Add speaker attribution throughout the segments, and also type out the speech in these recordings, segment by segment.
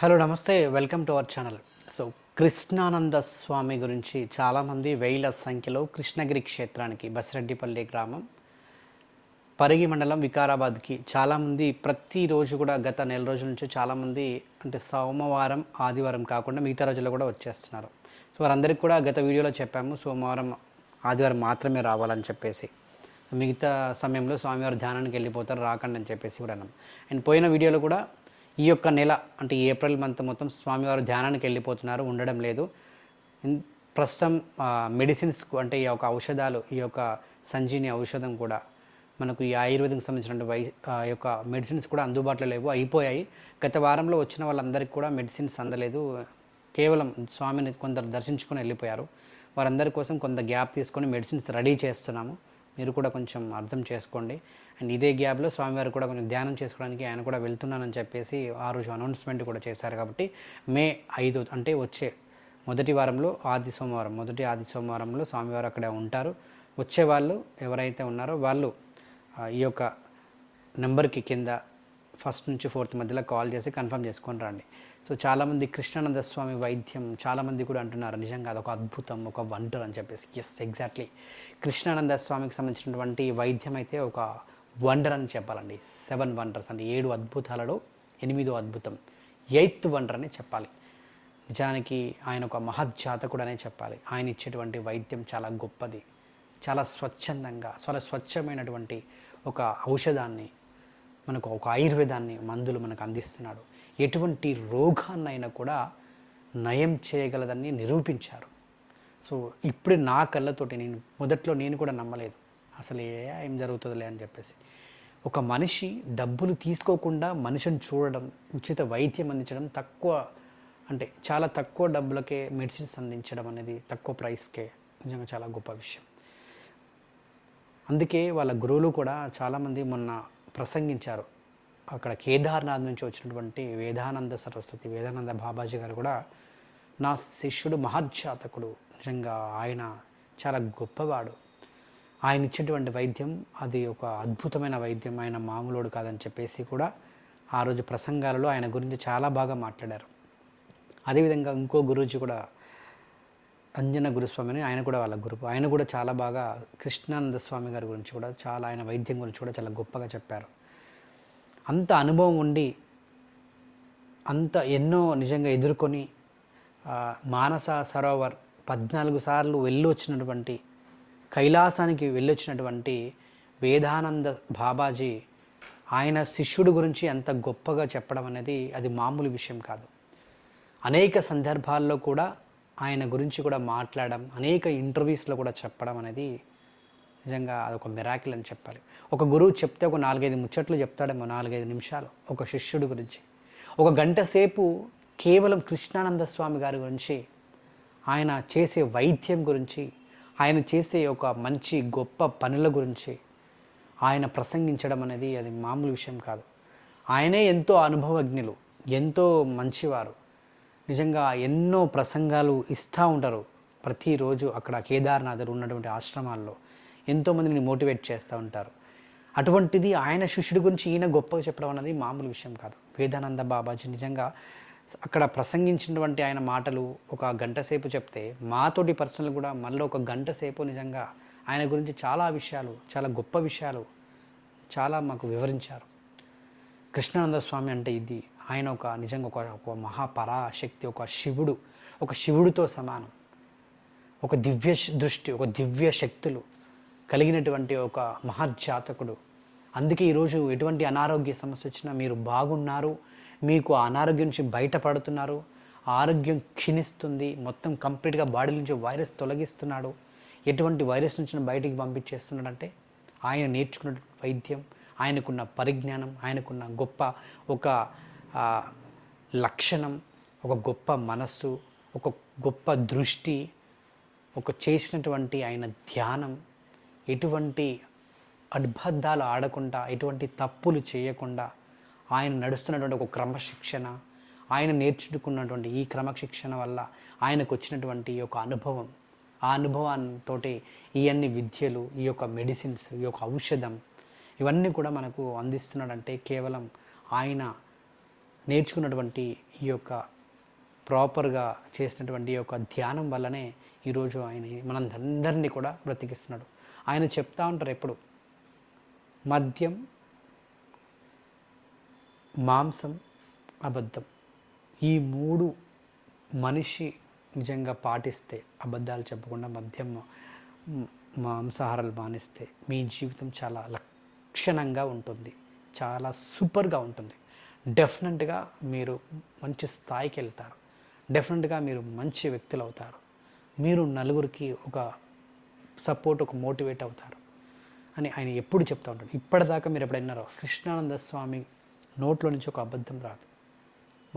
Speaker 1: Hello నమస్తే. Welcome to our channel. So Krishnananda Swamy గురించి చాలామంది వేల సంఖ్యలో కృష్ణగిరి క్షేత్రానికి బసిరెడ్డిపల్లి గ్రామం పరిగి మండలం వికారాబాద్కి చాలామంది ప్రతిరోజు కూడా గత నెల రోజుల నుంచి చాలామంది అంటే సోమవారం ఆదివారం కాకుండా మిగతా రోజుల్లో కూడా వచ్చేస్తున్నారు. సో వారందరికీ కూడా గత వీడియోలో చెప్పాము సోమవారం ఆదివారం మాత్రమే రావాలని చెప్పేసి. మిగతా సమయంలో స్వామివారి ధ్యానానికి వెళ్ళిపోతారు రాకండి అని చెప్పేసి కూడా అన్నాం. అండ్ పోయిన వీడియోలో కూడా ఈ యొక్క నెల అంటే ఏప్రిల్ మంత్ మొత్తం స్వామివారు ధ్యానానికి వెళ్ళిపోతున్నారు ఉండడం లేదు. ప్రస్తుతం మెడిసిన్స్ అంటే ఈ యొక్క ఔషధాలు ఈ యొక్క సంజీని ఔషధం కూడా మనకు ఈ ఆయుర్వేదంకి సంబంధించిన వై యొక్క మెడిసిన్స్ కూడా అందుబాటులో లేవు అయిపోయాయి. గత వారంలో వచ్చిన వాళ్ళందరికీ కూడా మెడిసిన్స్ అందలేదు. కేవలం స్వామిని కొందరు దర్శించుకొని వెళ్ళిపోయారు. వారందరి కోసం కొంత గ్యాప్ తీసుకొని మెడిసిన్స్ రెడీ చేస్తున్నాము. మీరు కూడా కొంచెం అర్థం చేసుకోండి. అండ్ ఇదే గ్యాప్లో స్వామివారు కూడా కొంచెం ధ్యానం చేసుకోవడానికి ఆయన కూడా వెళ్తున్నానని చెప్పేసి ఆ రోజు అనౌన్స్మెంట్ కూడా చేశారు కాబట్టి మే ఐదు అంటే వచ్చే మొదటి వారంలో ఆది సోమవారం మొదటి ఆది సోమవారంలో స్వామివారు అక్కడ ఉంటారు. వచ్చే వాళ్ళు ఎవరైతే ఉన్నారో వాళ్ళు ఈ యొక్క నెంబర్కి కింద ఫస్ట్ నుంచి ఫోర్త్ మధ్యలో కాల్ చేసి కన్ఫర్మ్ చేసుకొని రండి. సో చాలామంది కృష్ణానంద స్వామి వైద్యం చాలామంది కూడా అంటున్నారు నిజంగా అదొక అద్భుతం ఒక వండర్ అని చెప్పేసి. ఎస్ ఎగ్జాక్ట్లీ కృష్ణానంద స్వామికి సంబంధించినటువంటి వైద్యం అయితే ఒక వండర్ అని చెప్పాలండి. సెవెన్ వండర్స్ అంటే ఏడు అద్భుతాలలో ఎనిమిదో అద్భుతం. ఎయిత్ వండర్ అని చెప్పాలి. నిజానికి ఆయన ఒక మహజ్జాతకుడు అనే చెప్పాలి. ఆయన ఇచ్చేటువంటి వైద్యం చాలా గొప్పది. చాలా స్వచ్ఛందంగా చాలా స్వచ్ఛమైనటువంటి ఒక ఔషధాన్ని మనకు ఒక ఆయుర్వేదాన్ని మందులు మనకు అందిస్తున్నాడు. ఎటువంటి రోగాన్నైనా కూడా నయం చేయగలదని నిరూపించారు. సో ఇప్పుడు నా కళ్ళతోటి నేను మొదట్లో నేను కూడా నమ్మలేదు. అసలు ఏ ఏం జరుగుతుందిలే అని చెప్పేసి. ఒక మనిషి డబ్బులు తీసుకోకుండా మనిషిని చూడడం ఉచిత వైద్యం అందించడం తక్కువ అంటే చాలా తక్కువ డబ్బులకే మెడిసిన్స్ అందించడం అనేది తక్కువ ప్రైస్కే నిజంగా చాలా గొప్ప విషయం. అందుకే వాళ్ళ గురువులు కూడా చాలామంది మొన్న ప్రసంగించారు. అక్కడ కేదార్నాథ్ నుంచి వచ్చినటువంటి వేదానంద సరస్వతి వేదానంద బాబాజీ గారు కూడా నా శిష్యుడు మహజ్జాతకుడు నిజంగా ఆయన చాలా గొప్పవాడు. ఆయన ఇచ్చినటువంటి వైద్యం అది ఒక అద్భుతమైన వైద్యం ఆయన మామూలుడు కాదని చెప్పేసి కూడా ఆ రోజు ప్రసంగాలలో ఆయన గురించి చాలా బాగా మాట్లాడారు. అదేవిధంగా ఇంకో గురూజీ కూడా అంజన గురుస్వామి అని ఆయన కూడా వాళ్ళ గురువు. ఆయన కూడా చాలా బాగా కృష్ణానంద స్వామి గారి గురించి కూడా చాలా ఆయన వైద్యం గురించి కూడా చాలా గొప్పగా చెప్పారు. అంత అనుభవం ఉండి అంత ఎన్నో నిజంగా ఎదుర్కొని మానస సరోవర్ పద్నాలుగు సార్లు వెళ్ళొచ్చినటువంటి కైలాసానికి వెళ్ళొచ్చినటువంటి వేదానంద బాబాజీ ఆయన శిష్యుడు గురించి అంత గొప్పగా చెప్పడం అనేది అది మామూలు విషయం కాదు. అనేక సందర్భాల్లో కూడా ఆయన గురించి కూడా మాట్లాడడం అనేక ఇంటర్వ్యూస్లో కూడా చెప్పడం అనేది నిజంగా అదొక మిరాకిల్ అని చెప్పాలి. ఒక గురువు చెప్తే ఒక నాలుగైదు ముచ్చట్లు చెప్తాడేమో నాలుగైదు నిమిషాలు ఒక శిష్యుడి గురించి. ఒక గంట సేపు కేవలం కృష్ణానంద స్వామి గారి గురించి ఆయన చేసే వైద్యం గురించి ఆయన చేసే ఒక మంచి గొప్ప పనుల గురించి ఆయన ప్రసంగించడం అనేది అది మామూలు విషయం కాదు. ఆయనే ఎంతో అనుభవజ్ఞులు ఎంతో మంచివారు. నిజంగా ఎన్నో ప్రసంగాలు ఇస్తూ ఉంటారు. ప్రతిరోజు అక్కడ కేదార్నాథర్ ఉన్నటువంటి ఆశ్రమాల్లో ఎంతోమందిని మోటివేట్ చేస్తూ ఉంటారు. అటువంటిది ఆయన శిష్యుడి గురించి ఈయన గొప్పగా చెప్పడం అనేది మామూలు విషయం కాదు. వేదానంద బాబాజీ నిజంగా అక్కడ ప్రసంగించినటువంటి ఆయన మాటలు ఒక గంట సేపు చెప్తే మాతోటి పర్సనల్ కూడా మళ్ళీ ఒక గంట సేపు నిజంగా ఆయన గురించి చాలా విషయాలు చాలా గొప్ప విషయాలు చాలా మాకు వివరించారు. కృష్ణానంద స్వామి అంటే ఇది ఆయన ఒక నిజంగా ఒక ఒక మహాపరాశక్తి ఒక శివుడు ఒక శివుడితో సమానం. ఒక దివ్య దృష్టి ఒక దివ్య శక్తులు కలిగినటువంటి ఒక మహజ్జాతకుడు అందుకే ఈరోజు ఎటువంటి అనారోగ్య సమస్య వచ్చినా మీరు బాగున్నారు మీకు ఆ అనారోగ్యం నుంచి బయటపడుతున్నారు ఆరోగ్యం క్షీణిస్తుంది మొత్తం కంప్లీట్గా బాడీ నుంచి వైరస్ తొలగిస్తున్నాడు ఎటువంటి వైరస్ నుంచి బయటికి పంపించేస్తున్నాడంటే ఆయన నేర్చుకున్న వైద్యం ఆయనకున్న పరిజ్ఞానం ఆయనకున్న గొప్ప ఒక లక్షణం ఒక గొప్ప మనస్సు ఒక గొప్ప దృష్టి ఒక చేసినటువంటి ఆయన ధ్యానం ఎటువంటి అడ్బద్ధాలు ఆడకుండా ఎటువంటి తప్పులు చేయకుండా ఆయన నడుస్తున్నటువంటి ఒక క్రమశిక్షణ ఆయన నేర్చుకున్నటువంటి ఈ క్రమశిక్షణ వల్ల ఆయనకు వచ్చినటువంటి ఈ యొక్క అనుభవం ఆ అనుభవంతో ఈ అన్ని విద్యలు ఈ యొక్క మెడిసిన్స్ ఈ యొక్క ఔషధం ఇవన్నీ కూడా మనకు అందిస్తున్నాడంటే కేవలం ఆయన నేర్చుకున్నటువంటి ఈ యొక్క ప్రాపర్గా చేసినటువంటి ఈ యొక్క ధ్యానం వల్లనే ఈరోజు ఆయన మనందరినీ కూడా బ్రతికిస్తున్నాడు. ఆయన చెప్తా ఉంటారు ఎప్పుడు మద్యం మాంసం అబద్ధం. ఈ మూడు మనిషి నిజంగా పాటిస్తే అబద్ధాలు చెప్పకుండా మద్యం మాంసాహారాలు మానేస్తే మీ జీవితం చాలా లక్షణంగా ఉంటుంది చాలా సూపర్గా ఉంటుంది. డెఫినెట్గా మీరు మంచి స్థాయికి వెళ్తారు. డెఫినెట్గా మీరు మంచి వ్యక్తులు అవుతారు. మీరు నలుగురికి ఒక సపోర్ట్ ఒక మోటివేట్ అవుతారు అని ఆయన ఎప్పుడు చెప్తూ ఉంటాడు. ఇప్పటిదాకా మీరు ఎప్పుడు కృష్ణానంద స్వామి నోట్లో నుంచి ఒక అబద్ధం రాదు.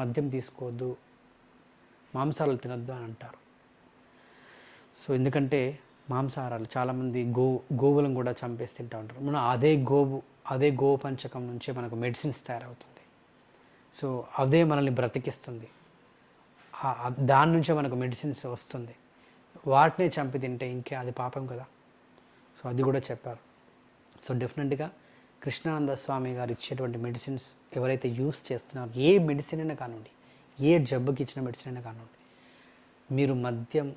Speaker 1: మద్యం తీసుకోవద్దు మాంసాలు తినొద్దు అని అంటారు. సో ఎందుకంటే మాంసాహారాలు చాలామంది గో గోవులను కూడా చంపేసి తింటూ ఉంటారు. మనం అదే గోవు అదే గోవు పంచకం నుంచే మనకు మెడిసిన్స్ తయారవుతుంది. సో అదే మనల్ని బ్రతికిస్తుంది. దాని నుంచే మనకు మెడిసిన్స్ వస్తుంది. వాటినే చంపి తింటే ఇంకే అది పాపం కదా? సో అది కూడా చెప్పారు. సో డెఫినెట్గా కృష్ణానంద స్వామి గారు ఇచ్చేటువంటి మెడిసిన్స్ ఎవరైతే యూస్ చేస్తున్నారో ఏ మెడిసిన్ అయినా కానివ్వండి ఏ జబ్బుకి ఇచ్చిన మెడిసిన్ అయినా కానివ్వండి మీరు మద్యం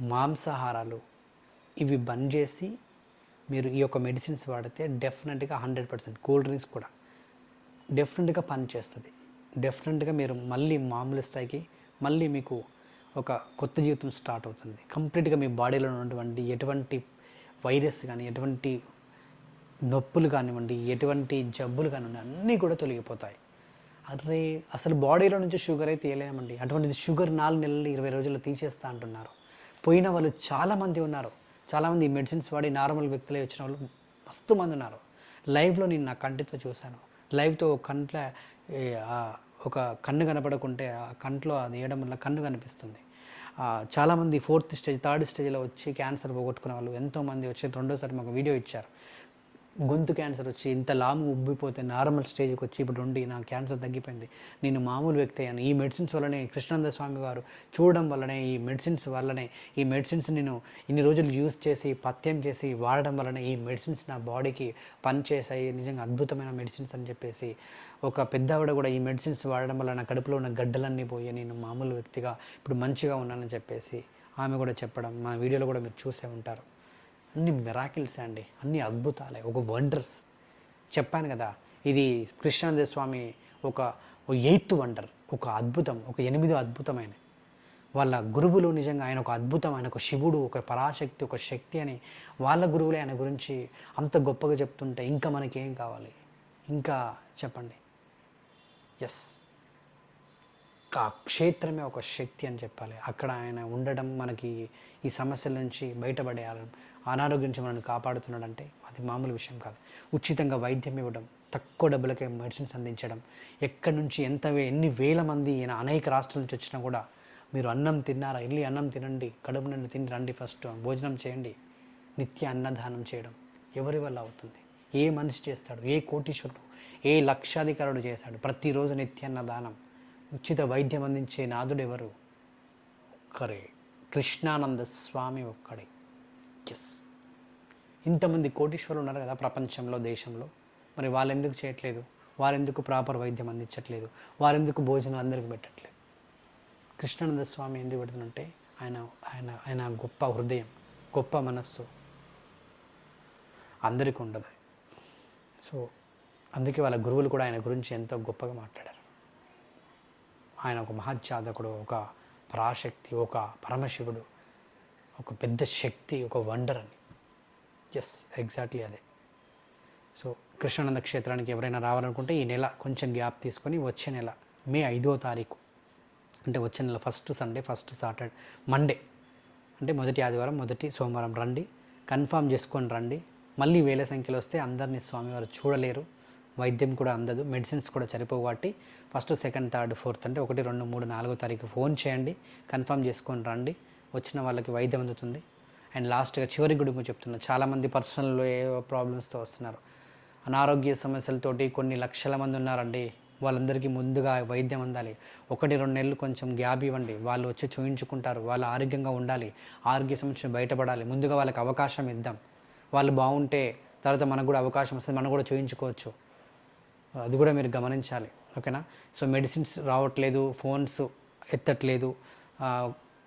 Speaker 1: మాంసాహారాలు ఇవి బంద్ చేసి మీరు ఈ యొక్క మెడిసిన్స్ వాడితే డెఫినెట్గా హండ్రెడ్ పర్సెంట్ కూల్ డ్రింక్స్ కూడా డెఫినెట్గా పని చేస్తుంది. డెఫినెట్గా మీరు మళ్ళీ మామూలు స్థాయికి మళ్ళీ మీకు ఒక కొత్త జీవితం స్టార్ట్ అవుతుంది. కంప్లీట్గా మీ బాడీలో ఉన్నటువంటి ఎటువంటి వైరస్ కానీ ఎటువంటి నొప్పులు కానివ్వండి ఎటువంటి జబ్బులు కానివ్వండి అన్నీ కూడా తొలగిపోతాయి. అరే అసలు బాడీలో నుంచి షుగర్ అయితే వేయలేమండి అటువంటిది షుగర్ నాలుగు నెలలు ఇరవై రోజుల్లో తీసేస్తా అంటున్నారు. పోయిన వాళ్ళు చాలామంది ఉన్నారు. చాలామంది మెడిసిన్స్ వాడి నార్మల్ వ్యక్తులే వచ్చిన వాళ్ళు మస్తు మంది ఉన్నారు. లైవ్లో నేను నా కంటితో చూశాను. లైవ్తో కంట్ల ఒక కన్ను కనపడకుంటే ఆ కంట్లో అది వేయడం వల్ల కన్ను కనిపిస్తుంది. చాలామంది ఫోర్త్ స్టేజ్ థర్డ్ స్టేజ్లో వచ్చి క్యాన్సర్ పోగొట్టుకునే వాళ్ళు ఎంతోమంది వచ్చి రెండోసారి మాకు వీడియో ఇచ్చారు. గొంతు క్యాన్సర్ వచ్చి ఇంత లాము ఉబ్బిపోతే నార్మల్ స్టేజ్కి వచ్చి ఇప్పుడు ఉండి నా క్యాన్సర్ తగ్గిపోయింది. నేను మామూలు వ్యక్తి అయ్యాను. ఈ మెడిసిన్స్ వల్లనే కృష్ణానంద స్వామి గారు చూడడం వల్లనే ఈ మెడిసిన్స్ వల్లనే ఈ మెడిసిన్స్ నేను ఇన్ని రోజులు యూస్ చేసి పథ్యం చేసి వాడడం వల్లనే ఈ మెడిసిన్స్ నా బాడీకి పనిచేసాయి నిజంగా అద్భుతమైన మెడిసిన్స్ అని చెప్పేసి ఒక పెద్దవిడ కూడా ఈ మెడిసిన్స్ వాడడం వల్ల నా కడుపులో ఉన్న గడ్డలన్నీ పోయి నేను మామూలు వ్యక్తిగా ఇప్పుడు మంచిగా ఉన్నానని చెప్పేసి ఆమె కూడా చెప్పడం మా వీడియోలో కూడా మీరు చూసే ఉంటారు. అన్ని మిరాకిల్స్ అండి. అన్ని అద్భుతాలే. ఒక వండర్స్ చెప్పాను కదా ఇది కృష్ణానంద స్వామి ఒక ఎయిత్ వండర్ ఒక అద్భుతం ఒక ఎనిమిదో అద్భుతమైన. వాళ్ళ గురువులు నిజంగా ఆయన ఒక అద్భుతం ఆయన ఒక శివుడు ఒక పరాశక్తి ఒక శక్తి అని వాళ్ళ గురువులే ఆయన గురించి అంత గొప్పగా చెప్తుంటే ఇంకా మనకి ఏం కావాలి? ఇంకా చెప్పండి. ఎస్ ఆ క్షేత్రమే ఒక శక్తి అని చెప్పాలి. అక్కడ ఆయన ఉండడం మనకి ఈ సమస్యల నుంచి బయటపడేయాలి అనారోగ్యం నుంచి మనల్ని కాపాడుతున్నాడంటే అది మామూలు విషయం కాదు. ఉచితంగా వైద్యం ఇవ్వడం తక్కువ డబ్బులకే మెడిసిన్స్ అందించడం ఎక్కడి నుంచి ఎంత వే- ఎన్ని వేల మంది ఈయన అనేక రాష్ట్రాల నుంచి వచ్చినా కూడా మీరు అన్నం తిన్నారా? వెళ్ళి అన్నం తినండి కడుపు నుండి తిని రండి ఫస్ట్. భోజనం చేయండి నిత్య అన్నదానం చేయడం ఎవరి వల్ల అవుతుంది? ఏ మనిషి చేస్తాడు? ఏ కోటీశ్వరుడు ఏ లక్షాధికారుడు చేశాడు ప్రతిరోజు నిత్య అన్నదానం. ఉచిత వైద్యం అందించే నాదుడు ఎవరు ఒక్కరే. కృష్ణానంద స్వామి ఒక్కడే. ఎస్ ఇంతమంది కోటీశ్వరులు ఉన్నారు కదా ప్రపంచంలో దేశంలో. మరి వాళ్ళు ఎందుకు చేయట్లేదు? వారెందుకు ప్రాపర్ వైద్యం అందించట్లేదు? వారెందుకు భోజనం అందరికీ పెట్టట్లేదు? కృష్ణానంద స్వామి ఎందుకు పెడుతుందంటే ఆయన ఆయన ఆయన గొప్ప హృదయం గొప్ప మనస్సు. అందరికీ ఉండదు. సో అందుకే వాళ్ళ గురువులు కూడా ఆయన గురించి ఎంతో గొప్పగా మాట్లాడారు. ఆయన ఒక మహత్యాదకుడు ఒక పరాశక్తి ఒక పరమశివుడు ఒక పెద్ద శక్తి ఒక వండర్ అని. ఎస్ ఎగ్జాక్ట్లీ అదే. సో కృష్ణానంద క్షేత్రానికి ఎవరైనా రావాలనుకుంటే ఈ నెల కొంచెం గ్యాప్ తీసుకొని వచ్చే నెల మే ఐదో తారీఖు అంటే వచ్చే నెల first Sunday first Saturday Monday అంటే మొదటి ఆదివారం మొదటి సోమవారం రండి కన్ఫామ్ చేసుకొని రండి. మళ్ళీ వేల సంఖ్యలో వస్తే అందరినీ స్వామివారు చూడలేరు. వైద్యం కూడా అందదు మెడిసిన్స్ కూడా సరిపోవు కాబట్టి ఫస్ట్ సెకండ్ థర్డ్ ఫోర్త్ అంటే ఒకటి రెండు మూడు నాలుగో తారీఖు ఫోన్ చేయండి కన్ఫర్మ్ చేసుకొని రండి వచ్చిన వాళ్ళకి వైద్యం అందుతుంది. అండ్ లాస్ట్గా చివరి గుడి చెప్తున్నా చాలామంది పర్సనల్ ఏవో ప్రాబ్లమ్స్తో వస్తున్నారు. అనారోగ్య సమస్యలతోటి కొన్ని లక్షల మంది ఉన్నారండి వాళ్ళందరికీ ముందుగా వైద్యం అందాలి. ఒకటి రెండు నెలలు కొంచెం గ్యాప్ ఇవ్వండి వాళ్ళు వచ్చి చూయించుకుంటారు వాళ్ళు ఆరోగ్యంగా ఉండాలి ఆరోగ్య సమస్య బయటపడాలి ముందుగా వాళ్ళకి అవకాశం ఇద్దాం. వాళ్ళు బాగుంటే తర్వాత మనకు కూడా అవకాశం వస్తుంది మనం కూడా చూయించుకోవచ్చు. అది కూడా మీరు గమనించాలి ఓకేనా? సో మెడిసిన్స్ రావట్లేదు ఫోన్స్ ఎత్తట్లేదు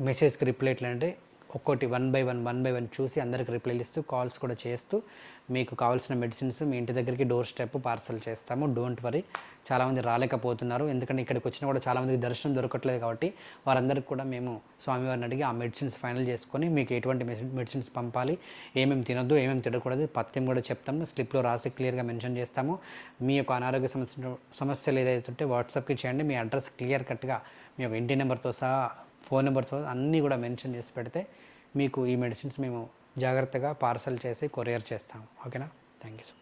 Speaker 1: మెసేజ్కి రిప్లై ఎట్లా అంటే ఒక్కోటి one by one one by one చూసి అందరికి రిప్లైలు ఇస్తూ కాల్స్ కూడా చేస్తూ మీకు కావాల్సిన మెడిసిన్స్ మీ ఇంటి దగ్గరికి డోర్ స్టెప్ పార్సల్ చేస్తాము. Don't worry. చాలామంది రాలేకపోతున్నారు. ఎందుకంటే ఇక్కడికి వచ్చినా కూడా చాలామందికి దర్శనం దొరకట్లేదు కాబట్టి వారందరికి కూడా మేము స్వామివారిని అడిగి ఆ మెడిసిన్స్ ఫైనల్ చేసుకొని మీకు ఎటువంటి మెడిసిన్స్ పంపాలి ఏమేమి తినొద్దు ఏమేమి తినకూడదు పత్యం కూడా చెప్తాము. స్లిప్లో రాసి క్లియర్గా మెన్షన్ చేస్తాము. మీ యొక్క అనారోగ్య సమస్య సమస్యలు ఏదైతే ఉంటే వాట్సాప్కి చేయండి. మీ అడ్రస్ క్లియర్ కట్గా మీ యొక్క ఇంటి నెంబర్తో సహా ఫోన్ నెంబర్తో అన్నీ కూడా మెన్షన్ చేసి పెడితే మీకు ఈ మెడిసిన్స్ మేము జాగ్రత్తగా పార్సల్ చేసి కొరియర్ చేస్తాము ఓకేనా? Thank you so much